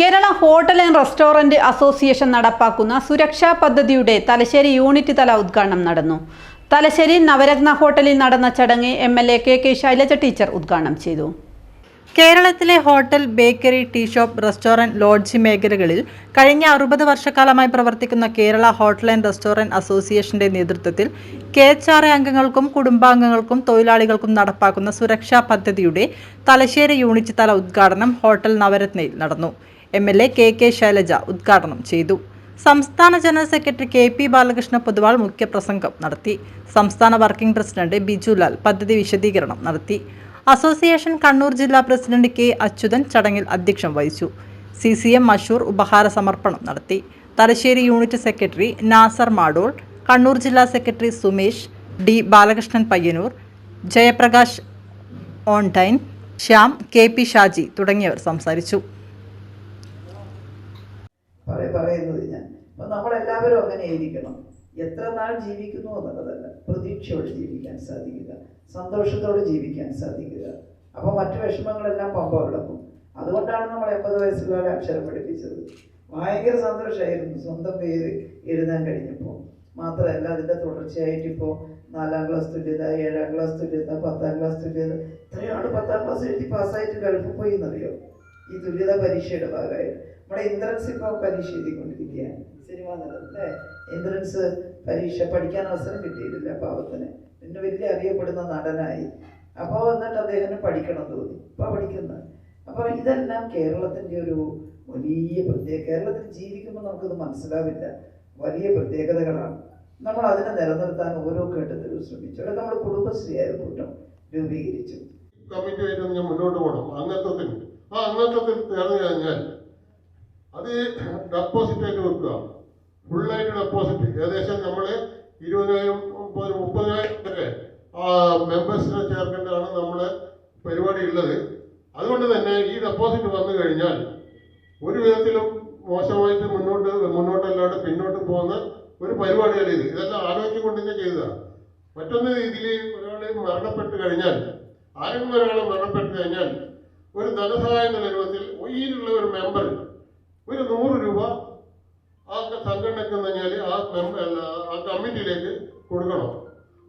Kerala hotel and restaurant association നടപ്പാക്കുന്ന സുരക്ഷാ പദ്ധതിയുടെ തലശ്ശേരി യൂണിറ്റ് തല ഉദ്ഘാടനം നടന്നു. തലശ്ശേരി നവരത്ന ഹോട്ടലിൽ നടന്ന ചടങ്ങ് M L A K K Shailaja teacher ഉദ്ഘാടനം ചെയ്തു. കേരളത്തിലെ hotel bakery tea shop restaurant lodge മേഖലകളിൽ കഴിഞ്ഞ അറുപത് വർഷക്കാലമായി പ്രവർത്തിക്കുന്ന കേരള ഹോട്ടൽ ആൻഡ് റെസ്റ്റോറന്റ് അസോസിയേഷന്റെ നേതൃത്വത്തിൽ കെ എച്ച് ആർ അംഗങ്ങൾക്കും കുടുംബാംഗങ്ങൾക്കും തൊഴിലാളികൾക്കും നടപ്പാക്കുന്ന സുരക്ഷാ പദ്ധതിയുടെ തലശ്ശേരി യൂണിറ്റ് തല ഉദ്ഘാടനം ഹോട്ടൽ നവരത്നയിൽ നടന്നു. M L A K K Shailaja ഉദ്ഘാടനം ചെയ്തു. സംസ്ഥാന general secretary K P Balakrishna Poduval മുഖ്യപ്രസംഗം നടത്തി. സംസ്ഥാന വർക്കിംഗ് പ്രസിഡന്റ് ബിജുലാൽ പദ്ധതി വിശദീകരണം നടത്തി. അസോസിയേഷൻ കണ്ണൂർ ജില്ലാ പ്രസിഡന്റ് കെ അച്യുതൻ ചടങ്ങിൽ അധ്യക്ഷം വഹിച്ചു. സി സി എം മഷൂർ ഉപഹാര സമർപ്പണം നടത്തി. തലശ്ശേരി യൂണിറ്റ് സെക്രട്ടറി നാസർ മാഡോൾ കണ്ണൂർ ജില്ലാ സെക്രട്ടറി സുമേഷ് ഡി ബാലകൃഷ്ണൻ പയ്യന്നൂർ ജയപ്രകാശ് ഓൺടൈൻ ശ്യാം കെ പി ഷാജി തുടങ്ങിയവർ സംസാരിച്ചു. പറയുന്നത് ഞാൻ. അപ്പൊ നമ്മളെല്ലാവരും അങ്ങനെ ആയിരിക്കണം. എത്ര നാൾ ജീവിക്കുന്നു എന്നുള്ളതല്ല. പ്രതീക്ഷയോടെ ജീവിക്കാൻ സാധിക്കുക. സന്തോഷത്തോടെ ജീവിക്കാൻ സാധിക്കുക. അപ്പോൾ മറ്റു വിഷമങ്ങളെല്ലാം പമ്പ കിടക്കും അതുകൊണ്ടാണ് നമ്മൾ എൺപത് വയസ്സുകാരെ അക്ഷരം പഠിപ്പിച്ചത്. ഭയങ്കര സന്തോഷമായിരുന്നു സ്വന്തം പേര് എഴുതാൻ കഴിഞ്ഞപ്പോൾ മാത്രമല്ല അതിന്റെ തുടർച്ചയായിട്ട് ഇപ്പോൾ നാലാം ക്ലാസ് തുല്യത ഏഴാം ക്ലാസ് തുല്യത പത്താം ക്ലാസ് തുല്യത. ഇത്രയാണ് പത്താം ക്ലാസ് എഴുതി പാസ്സായിട്ട് ഗൾഫിൽ പോയി എന്നറിയോ? ഈ തുല്യത പരീക്ഷയുടെ ഭാഗമായിട്ട്. നമ്മുടെ എൻട്രൻസ് ഇപ്പോൾ പരീക്ഷ എഴുതിക്കൊണ്ടിരിക്കുകയാണ്. സിനിമ നടത്തല്ലേ എൻട്രൻസ് പരീക്ഷ പഠിക്കാൻ അവസരം കിട്ടിയിട്ടില്ല പാവത്തിന്. പിന്നെ വലിയ അറിയപ്പെടുന്ന നടനായി. അപ്പോൾ എന്നിട്ട് അദ്ദേഹത്തിന് പഠിക്കണം തോന്നി. ഇപ്പോൾ പഠിക്കുന്നത് അപ്പോൾ ഇതെല്ലാം കേരളത്തിന്റെ ഒരു വലിയ പ്രത്യേക കേരളത്തിൽ ജീവിക്കുമ്പോൾ നമുക്കത് മനസ്സിലാവില്ല. വലിയ പ്രത്യേകതകളാണ്. നമ്മൾ അതിനെ നിലനിർത്താൻ ഓരോ ഘട്ടത്തിലും ശ്രമിച്ചു. അവിടെ നമ്മൾ കുടുംബശ്രീ അയൽക്കൂട്ടം രൂപീകരിച്ചു. കമ്മിറ്റിയായിട്ട് ഞാൻ മുന്നോട്ട് പോകണം അംഗത്വത്തിന് ആ അംഗത്വത്തിൽ കഴിഞ്ഞാൽ അത് ഡെപ്പോസിറ്റ് ആയിട്ട് വെക്കുക. ഫുള്ളായിട്ട് ഡെപ്പോസിറ്റ് ഏകദേശം നമ്മൾ ഇരുപതിനായിരം മുപ്പത് മുപ്പതിനായിരം വരെ മെമ്പേഴ്സിനെ ചേർക്കേണ്ടതാണ് നമ്മൾ പരിപാടി ഉള്ളത് അതുകൊണ്ട് തന്നെ ഈ ഡെപ്പോസിറ്റ് വന്നു കഴിഞ്ഞാൽ ഒരു വിധത്തിലും മോശമായിട്ട് മുന്നോട്ട് മുന്നോട്ടല്ലാണ്ട് പിന്നോട്ട് പോകുന്ന ഒരു പരിപാടിയാണ് ഇത്. ഇതെല്ലാം ആലോചിച്ചുകൊണ്ട് തന്നെ ചെയ്തതാണ് മറ്റൊന്ന് രീതിയിൽ ഒരാൾ മരണപ്പെട്ട് കഴിഞ്ഞാൽ ആരെങ്കിലും ഒരാൾ മരണപ്പെട്ട് കഴിഞ്ഞാൽ ഒരു ധനസഹായം എന്ന രൂപത്തിൽ ഒയിലുള്ള ഒരു മെമ്പർ ഒരു നൂറ് രൂപ ആ സംഘടനയ്ക്ക് പറഞ്ഞാൽ ആ മെമ്പർ ആ കമ്മിറ്റിയിലേക്ക് കൊടുക്കണം.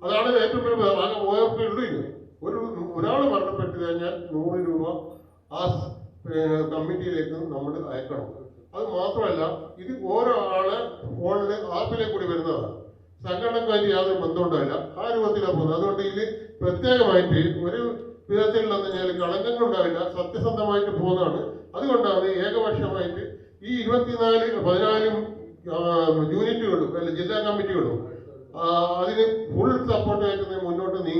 അതാണ് ഏറ്റവും വലിയ ആകെ ഓരോരുത്തർ ഉള്ളൂ ഇത്. ഒരു ഒരാൾ മരണപ്പെട്ട് കഴിഞ്ഞാൽ നൂറ് രൂപ ആ കമ്മിറ്റിയിലേക്ക് നമ്മൾ അയക്കണം. അത് മാത്രമല്ല ഇത് ഓരോ ആളെ ഫോണിൽ ആപ്പിലെ കൂടി വരുന്നതാണ്. സംഘടനക്കാരി യാതൊരു ബന്ധമുണ്ടാവില്ല ആ രൂപത്തിലാണ് പോകുന്നത്. അതുകൊണ്ട് ഇതിൽ പ്രത്യേകമായിട്ട് ഒരു വിധത്തിലുള്ള കഴിഞ്ഞാൽ കളങ്കങ്ങൾ ഉണ്ടാവില്ല സത്യസന്ധമായിട്ട് പോകുന്നതാണ്. അതുകൊണ്ടാണ് ഏകപക്ഷമായിട്ട് ഈ ഇരുപത്തിനാല് പതിനാലും യൂണിറ്റുകളും അല്ലെ ജില്ലാ കമ്മിറ്റികളും അതിന് ഫുൾ സപ്പോർട്ടായിട്ട് മുന്നോട്ട് നീങ്ങി.